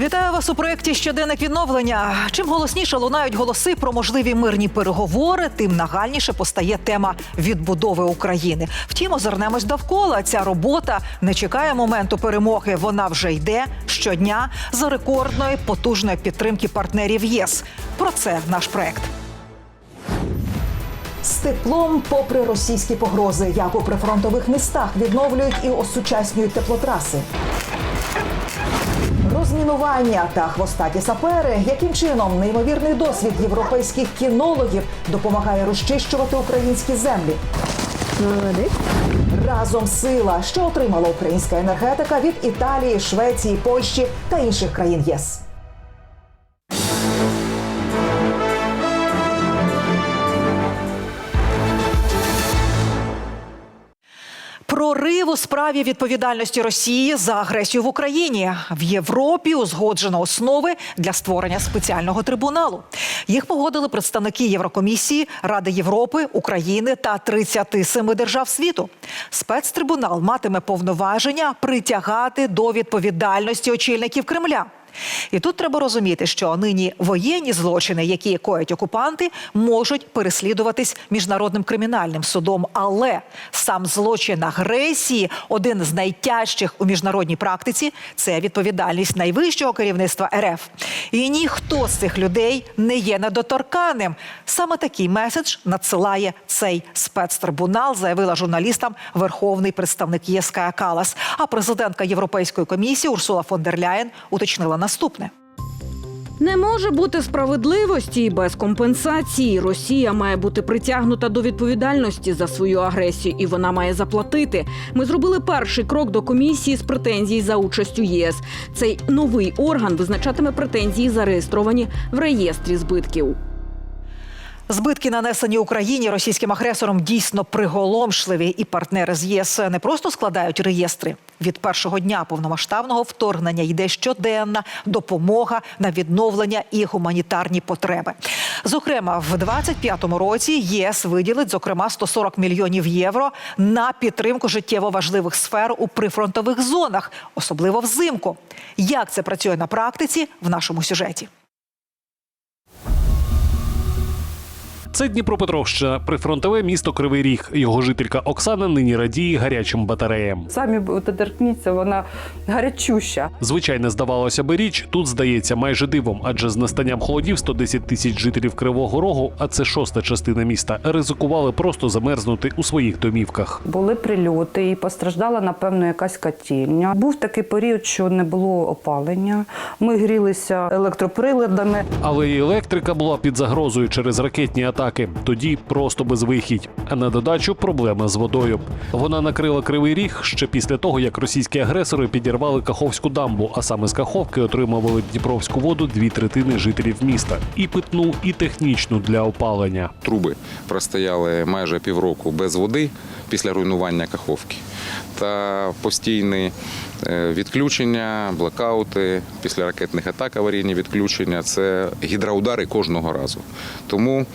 Вітаю вас у проєкті Щоденник відновлення. Чим голосніше лунають голоси про можливі мирні переговори, тим нагальніше постає тема відбудови України. Втім, озирнемось довкола. Ця робота не чекає моменту перемоги. Вона вже йде щодня за рекордної потужної підтримки партнерів ЄС. Про це наш проект. З теплом, попри російські погрози, як у прифронтових містах відновлюють і осучаснюють теплотраси. Розмінування та хвостаті сапери, яким чином неймовірний досвід європейських кінологів допомагає розчищувати українські землі. Молодець. Разом сила, що отримала українська енергетика від Італії, Швеції, Польщі та інших країн ЄС. У справі відповідальності Росії за агресію в Україні в Європі узгоджено основи для створення спеціального трибуналу. Їх погодили представники Єврокомісії, Ради Європи, України та 37 держав світу. Спецтрибунал матиме повноваження притягати до відповідальності очільників Кремля. І тут треба розуміти, що нині воєнні злочини, які коять окупанти, можуть переслідуватись міжнародним кримінальним судом. Але сам злочин агресії один з найтяжчих у міжнародній практиці це відповідальність найвищого керівництва РФ. І ніхто з цих людей не є недоторканним. Саме такий меседж надсилає цей спецтрибунал, заявила журналістам верховний представник ЄС Кая Калас. А президентка Європейської комісії Урсула фон дер Ляєн уточнила наступне. Не може бути справедливості без компенсації. Росія має бути притягнута до відповідальності за свою агресію, і вона має заплатити. Ми зробили перший крок до комісії з претензій за участю ЄС. Цей новий орган визначатиме претензії, зареєстровані в реєстрі збитків. Збитки, нанесені Україні російським агресором, дійсно приголомшливі, і партнери з ЄС не просто складають реєстри. Від першого дня повномасштабного вторгнення йде щоденна допомога на відновлення і гуманітарні потреби. Зокрема, в 25-му році ЄС виділить зокрема 140 мільйонів євро на підтримку життєво важливих сфер у прифронтових зонах, особливо взимку. Як це працює на практиці в нашому сюжеті? Це Дніпропетровщина, прифронтове місто Кривий Ріг. Його жителька Оксана нині радіє гарячим батареям. Самі от доторкніться, вона гарячуща. Звичайно, здавалося би річ, тут здається майже дивом, адже з настанням холодів 110 тисяч жителів Кривого Рогу, а це шоста частина міста, ризикували просто замерзнути у своїх домівках. Були прильоти і постраждала, напевно, якась котельня. Був такий період, що не було опалення. Ми грілися електроприладами. Але і електрика була під загрозою через ракетні атаки. Тоді просто безвихідь. А на додачу проблема з водою. Вона накрила кривий ріг ще після того, як російські агресори підірвали Каховську дамбу, а саме з Каховки отримували Дніпровську воду дві третини жителів міста і питну, і технічну для опалення. Труби простояли майже півроку без води після руйнування каховки. Та постійні е, відключення, блокаути після ракетних атак, аварійні відключення це гідроудари кожного разу. Тому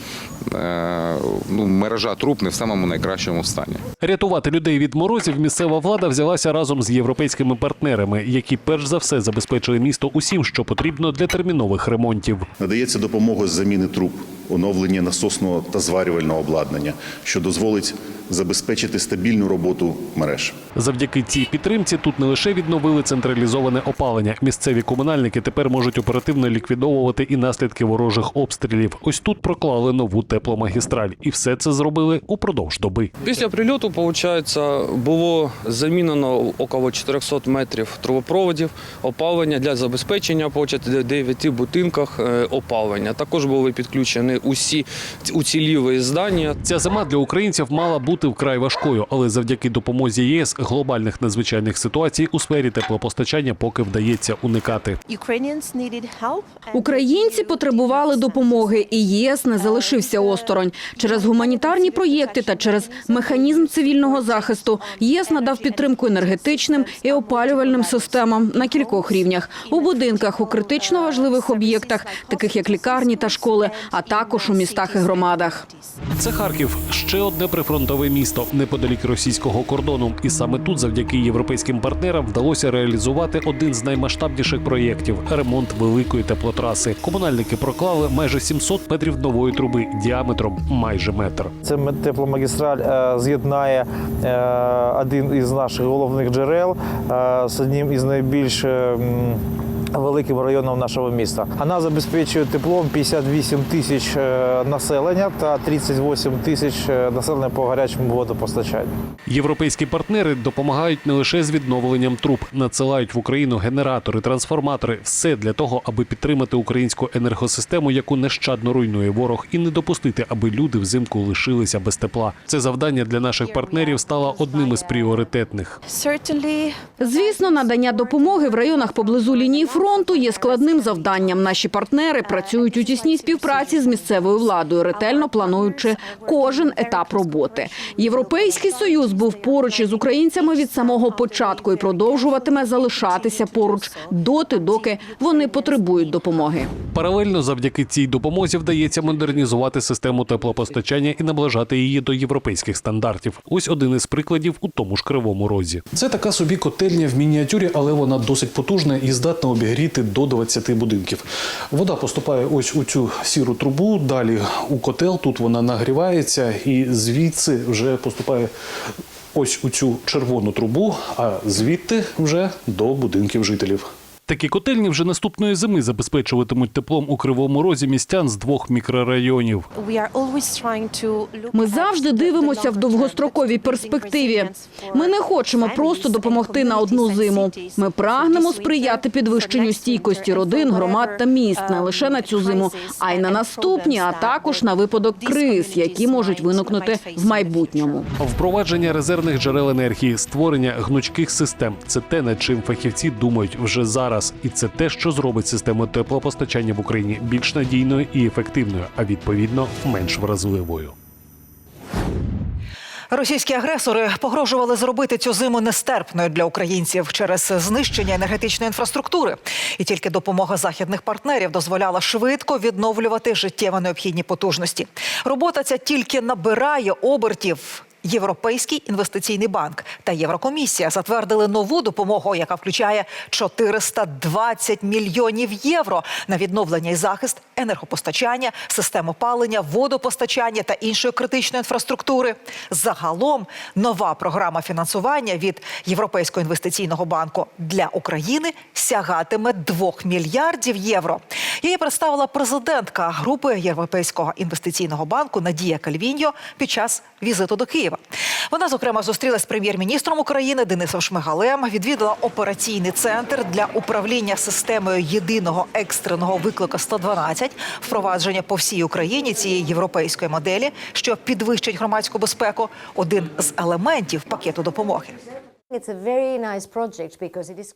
е, ну, мережа труб не в самому найкращому стані. Рятувати людей від морозів місцева влада взялася разом з європейськими партнерами, які перш за все забезпечили місто усім, що потрібно для термінових ремонтів. Надається допомога з заміни труб, оновлення насосного та зварювального обладнання, що дозволить забезпечити стабільну роботу мереж. Завдяки цій підтримці тут не лише відновили централізоване опалення. Місцеві комунальники тепер можуть оперативно ліквідовувати і наслідки ворожих обстрілів. Ось тут проклали нову тепломагістраль, і все це зробили упродовж доби. Після прильоту, виходить, було замінено около 400 метрів трубопроводів опалення для забезпечення виходить, в 9 будинках е, опалення. Також були підключені усі уцілілі здання. Ця зима для українців мала бути вкрай важкою, але завдяки допомозі ЄС глобальних надзвичайних ситуацій у сфері теплопостачання поки вдається уникати. Українці потребували допомоги, і ЄС не залишився осторонь. Через гуманітарні проєкти та через механізм цивільного захисту ЄС надав підтримку енергетичним і опалювальним системам на кількох рівнях у будинках, у критично важливих об'єктах, таких як лікарні та школи, а також у містах і громадах. Це Харків, ще одне прифронтове портове місто неподалік російського кордону. І саме тут, завдяки європейським партнерам, вдалося реалізувати один з наймасштабніших проєктів ремонт великої теплотраси. Комунальники проклали майже 700 метрів нової труби діаметром майже метр. Це тепломагістраль е, з'єднає е, один із наших головних джерел е, з одним із найбільш великим районом нашого міста. Вона забезпечує теплом 58 тисяч е, населення та 38 тисяч е, населення по гарячому водопостачанню. Європейські партнери допомагають не лише з відновленням труб, надсилають в Україну генератори, трансформатори все для того, аби підтримати українську енергосистему, яку нещадно руйнує ворог, і не допустити, аби люди взимку лишилися без тепла. Це завдання для наших партнерів стало одним із пріоритетних. Звісно, надання допомоги в районах поблизу лінії фронту є складним завданням. Наші партнери працюють у тісній співпраці з місцевою владою, ретельно плануючи кожен етап роботи. Європейський союз був поруч із українцями від самого початку і продовжуватиме залишатися поруч доти, доки вони потребують допомоги. Паралельно, завдяки цій допомозі, вдається модернізувати систему теплопостачання і наближати її до європейських стандартів. Ось один із прикладів у тому ж кривому розі. Це така собі котельня в мініатюрі, але вона досить потужна і здатна обігріти до 20 будинків. Вода поступає ось у цю сіру трубу, далі у котел. Тут вона нагрівається, і звідси вже поступає ось у цю червону трубу, а звідти вже до будинків жителів. Такі котельні вже наступної зими забезпечуватимуть теплом у кривому розі містян з двох мікрорайонів. Ми завжди дивимося в довгостроковій перспективі. Ми не хочемо просто допомогти на одну зиму. Ми прагнемо сприяти підвищенню стійкості родин, громад та міст не лише на цю um, зиму, а й на наступні, а також на випадок криз, які можуть виникнути в майбутньому. Впровадження резервних джерел енергії, створення гнучких систем це те, над чим фахівці думають вже зараз, і це те, що зробить систему теплопостачання в Україні більш надійною і ефективною, а відповідно менш вразливою. Російські агресори погрожували зробити цю зиму нестерпною для українців через знищення енергетичної інфраструктури. І тільки допомога західних партнерів дозволяла швидко відновлювати життєво необхідні потужності. Робота ця тільки набирає обертів. Європейський інвестиційний банк та Єврокомісія затвердили нову допомогу, яка включає 420 мільйонів євро на відновлення і захист енергопостачання, систем опалення, водопостачання та іншої критичної інфраструктури. Загалом нова програма фінансування від Європейського інвестиційного банку для України сягатиме 2 мільярдів євро. Її представила президентка групи Європейського інвестиційного банку Надія Кальвіньо під час візиту до Києва. Вона, зокрема, зустрілась з прем'єр-міністром України Денисом Шмигалем, відвідала операційний центр для управління системою єдиного екстреного виклика 112, впровадження по всій Україні цієї європейської моделі, що підвищить громадську безпеку, один з елементів пакету допомоги.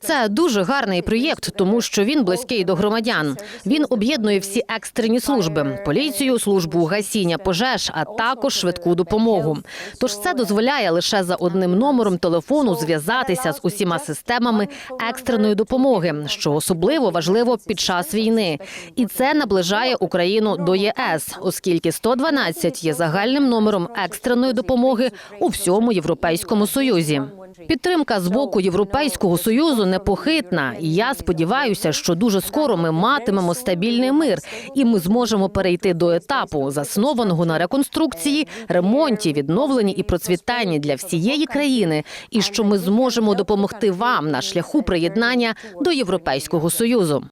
Це дуже гарний проєкт, тому що він близький до громадян. Він об'єднує всі екстрені служби: поліцію, службу гасіння пожеж, а також швидку допомогу. Тож це дозволяє лише за одним номером телефону зв'язатися з усіма системами екстреної допомоги, що особливо важливо під час війни. І це наближає Україну до ЄС, оскільки 112 є загальним номером екстреної допомоги у всьому європейському союзі. Підтримка з боку Європейського союзу непохитна, і я сподіваюся, що дуже скоро ми матимемо стабільний мир, і ми зможемо перейти до етапу, заснованого на реконструкції, ремонті, відновленні і процвітанні для всієї країни, і що ми зможемо допомогти вам на шляху приєднання до Європейського союзу.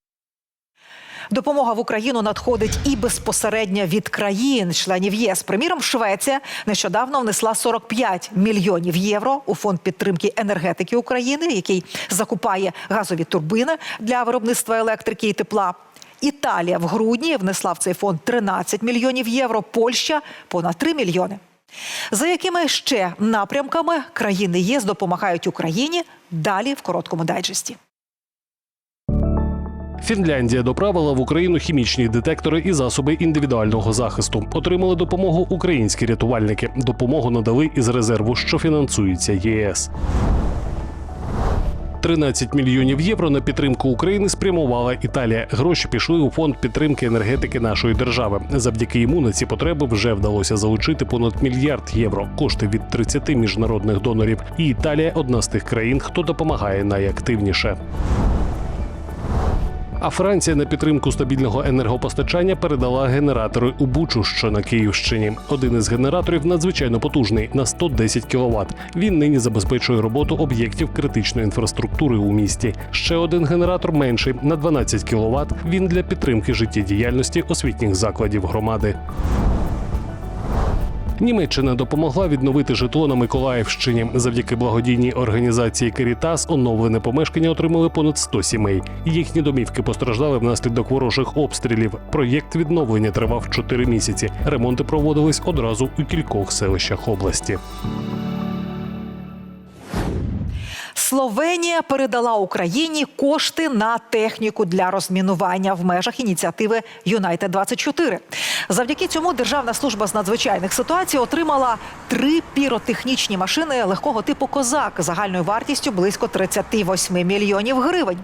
Допомога в Україну надходить і безпосередньо від країн-членів ЄС. Приміром, Швеція нещодавно внесла 45 мільйонів євро у фонд підтримки енергетики України, який закупає газові турбини для виробництва електрики і тепла. Італія в грудні внесла в цей фонд 13 мільйонів євро. Польща понад 3 мільйони. За якими ще напрямками країни ЄС допомагають Україні? Далі в короткому дайджесті. Фінляндія доправила в Україну хімічні детектори і засоби індивідуального захисту. Отримали допомогу українські рятувальники. Допомогу надали із резерву, що фінансується ЄС. 13 мільйонів євро на підтримку України спрямувала Італія. Гроші пішли у фонд підтримки енергетики нашої держави. Завдяки йому на ці потреби вже вдалося залучити понад мільярд євро. Кошти від 30 міжнародних донорів. І Італія одна з тих країн, хто допомагає найактивніше. А Франція на підтримку стабільного енергопостачання передала генератори у Бучу, що на Київщині. Один із генераторів надзвичайно потужний на 110 кВт. Він нині забезпечує роботу об'єктів критичної інфраструктури у місті. Ще один генератор менший на 12 кВт. Він для підтримки життєдіяльності освітніх закладів громади. Німеччина допомогла відновити житло на Миколаївщині. Завдяки благодійній організації Керітас оновлене помешкання отримали понад 100 сімей. Їхні домівки постраждали внаслідок ворожих обстрілів. Проєкт відновлення тривав 4 місяці. Ремонти проводились одразу у кількох селищах області. Словенія передала Україні кошти на техніку для розмінування в межах ініціативи Юнайтед 24 Завдяки цьому Державна служба з надзвичайних ситуацій отримала три піротехнічні машини легкого типу Козак загальною вартістю близько 38 мільйонів гривень.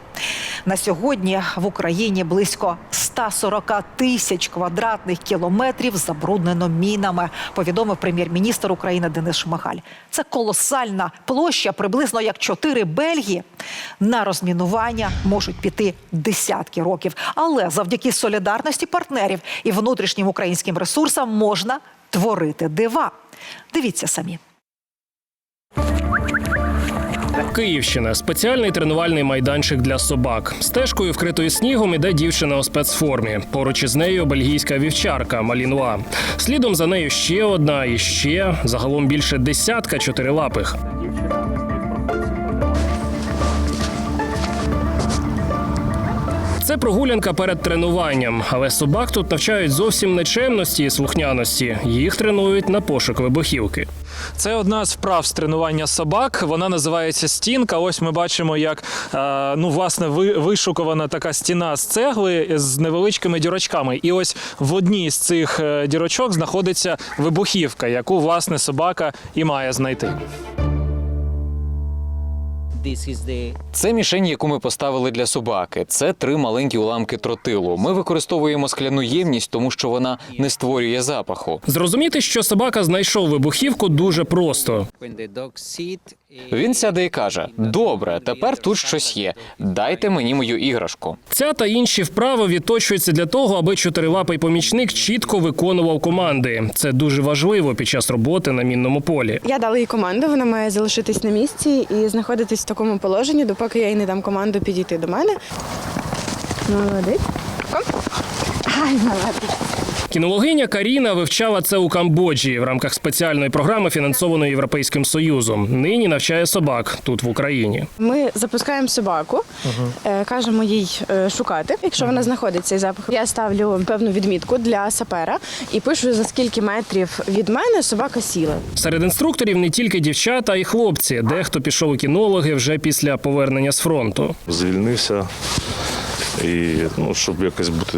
На сьогодні в Україні близько 140 тисяч квадратних кілометрів забруднено мінами. Повідомив прем'єр-міністр України Денис Шмигаль. Це колосальна площа, приблизно як чотири Бельгії. На розмінування можуть піти десятки років, але завдяки солідарності партнерів і внутрішнім українським ресурсам можна творити дива. Дивіться самі. Київщина спеціальний тренувальний майданчик для собак. Стежкою вкритою снігом іде дівчина у спецформі. Поруч із нею бельгійська вівчарка Малінуа. Слідом за нею ще одна і ще загалом більше десятка чотирилапих. Це прогулянка перед тренуванням, але собак тут навчають зовсім не чемності і слухняності. Їх тренують на пошук вибухівки. Це одна з вправ з тренування собак. Вона називається стінка. Ось ми бачимо, як е, ну власне ви- вишукувана така стіна з цегли з невеличкими дірочками. І ось в одній з цих е, дірочок знаходиться вибухівка, яку власне собака і має знайти. Це мішень, яку ми поставили для собаки. Це три маленькі уламки тротилу. Ми використовуємо скляну ємність, тому що вона не створює запаху. Зрозуміти, що собака знайшов вибухівку, дуже просто. Він сяде і каже: Добре, тепер тут щось є. Дайте мені мою іграшку. Ця та інші вправи відточуються для того, аби чотирилапий помічник чітко виконував команди. Це дуже важливо під час роботи на мінному полі. Я дала їй команду, вона має залишитись на місці і знаходитись в такому положенні, допоки я їй не дам команду підійти до мене. Молодець. Оп. Ай, молодець. Кінологиня Каріна вивчала це у Камбоджі в рамках спеціальної програми, фінансованої Європейським Союзом. Нині навчає собак тут в Україні. Ми запускаємо собаку, е, кажемо їй е, шукати. Якщо вона знаходить цей запах, я ставлю певну відмітку для сапера і пишу за скільки метрів від мене собака сіла. Серед інструкторів не тільки дівчата, а й хлопці. Дехто пішов у кінологи вже після повернення з фронту. звільнився і ну, щоб якось бути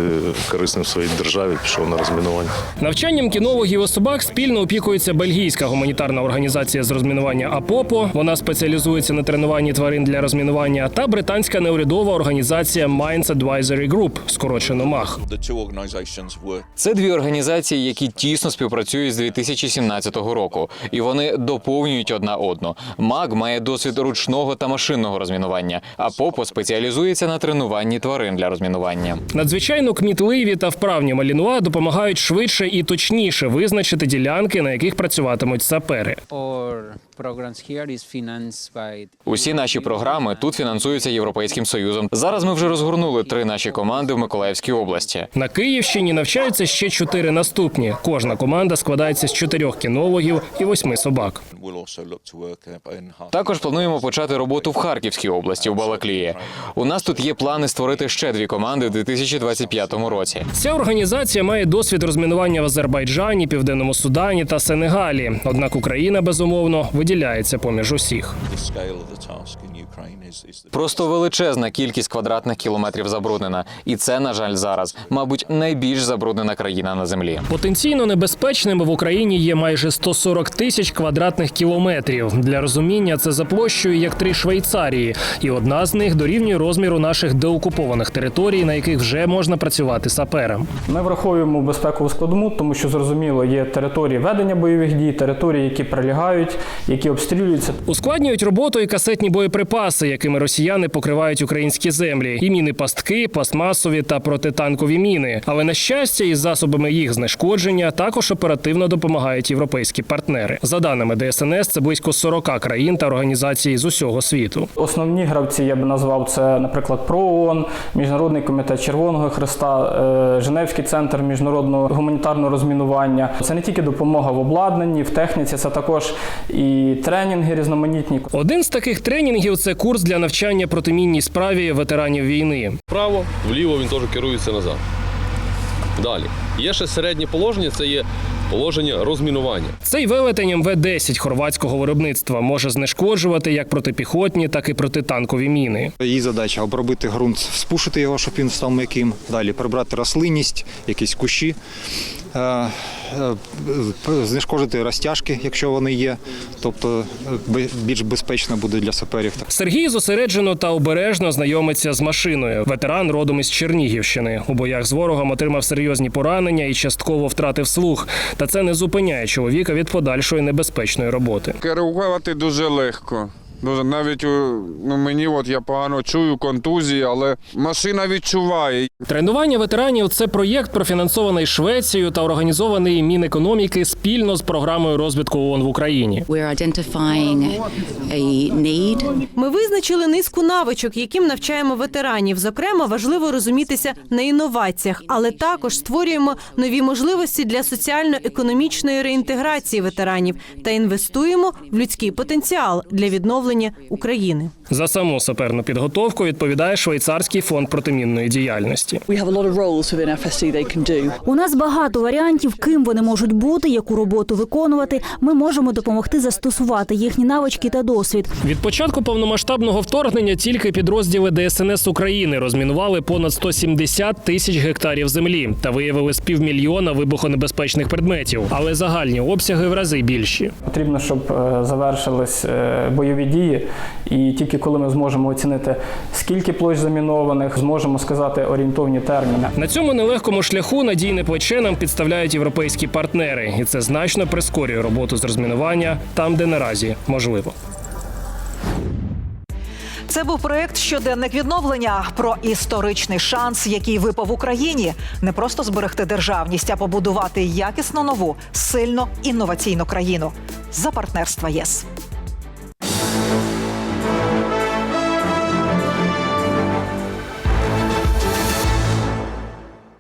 корисним в своїй державі, пішов на розмінування. Навчанням кінологів і собак спільно опікується бельгійська гуманітарна організація з розмінування АПОПО. Вона спеціалізується на тренуванні тварин для розмінування, та британська неурядова організація Minds Advisory Group, скорочено МАГ. Це дві організації, які тісно співпрацюють з 2017 року, і вони доповнюють одна одну. МАГ має досвід ручного та машинного розмінування, а ПОПО спеціалізується на тренуванні тварин для розмінування. Надзвичайно кмітливі та вправні малінуа допомагають швидше і точніше визначити ділянки, на яких працюватимуть сапери. Усі наші програми тут фінансуються Європейським Союзом. Зараз ми вже розгорнули три наші команди в Миколаївській області. На Київщині навчаються ще чотири наступні. Кожна команда складається з чотирьох кінологів і восьми собак. Також плануємо почати роботу в Харківській області у Балаклії. У нас тут є плани створити ще дві команди в 2025 році. Ця організація має досвід розмінування в Азербайджані, Південному Судані та Сенегалі. Однак Україна безумовно виділяється поміж усіх. Просто величезна кількість квадратних кілометрів забруднена, і це, на жаль, зараз, мабуть, найбільш забруднена країна на землі. Потенційно небезпечними в Україні є майже 140 тисяч квадратних кілометрів. Для розуміння це за площею як три Швейцарії, і одна з них дорівнює розміру наших деокупованих територій, на яких вже можна працювати сапером. Ми враховуємо безпекову складову, тому що зрозуміло, є території ведення бойових дій, території, які прилягають, які обстрілюються. Ускладнюють роботу і касетні боєприпаси, якими росіяни покривають українські землі, і міни пастки, пластмасові та протитанкові міни. Але на щастя, із засобами їх знешкодження також оперативно допомагають європейські партнери. За даними ДСНС, це близько 40 країн та організацій з усього світу. Основні гравці я би назвав це, наприклад, ПРООН, Міжнародний комітет Червоного Христа, е, Женевський центр міжнародного гуманітарного розмінування. Це не тільки допомога в обладнанні, в техніці, це також і тренінги різноманітні. Один з таких тренінгів це курс для навчання протимінній справі ветеранів війни. Вправо, вліво він теж керується назад. Далі. Є ще середнє положення, це є положення розмінування. Цей велетень МВ-10 хорватського виробництва може знешкоджувати як протипіхотні, так і протитанкові міни. Її задача обробити ґрунт, спушити його, щоб він став м'яким. Далі прибрати рослинність, якісь кущі, знешкодити розтяжки, якщо вони є. Тобто е, більш безпечно буде для саперів. Сергій зосереджено та обережно знайомиться з машиною. Ветеран родом із Чернігівщини. У боях з ворогом отримав серйозні поранення і частково втратив слух. Та це не зупиняє чоловіка від подальшої небезпечної роботи. Керувати дуже легко. Дуже навіть ну, мені от я погано чую контузії, але машина відчуває. Тренування ветеранів це проєкт, профінансований Швецією та організований Мінекономіки спільно з програмою розвитку ООН в Україні. Ми визначили низку навичок, яким навчаємо ветеранів. Зокрема, важливо розумітися на інноваціях, але також створюємо нові можливості для соціально-економічної реінтеграції ветеранів та інвестуємо в людський потенціал для відновлення України. За саму саперну підготовку відповідає швейцарський фонд протимінної діяльності. У нас багато варіантів, ким вони можуть бути, яку роботу виконувати. Ми можемо допомогти застосувати їхні навички та досвід. Від початку повномасштабного вторгнення тільки підрозділи ДСНС України розмінували понад 170 тисяч гектарів землі та виявили з півмільйона вибухонебезпечних предметів, але загальні обсяги в рази більші. Потрібно, щоб е, завершились е, бойові дії, і тільки коли ми зможемо оцінити, скільки площ замінованих, зможемо сказати орієнтовні терміни. На цьому нелегкому шляху надійне плече нам підставляють європейські партнери, і це значно прискорює роботу з розмінування там, де наразі можливо. Це був проект щоденник відновлення про історичний шанс, який випав Україні, не просто зберегти державність, а побудувати якісно нову, сильно інноваційну країну за партнерства ЄС.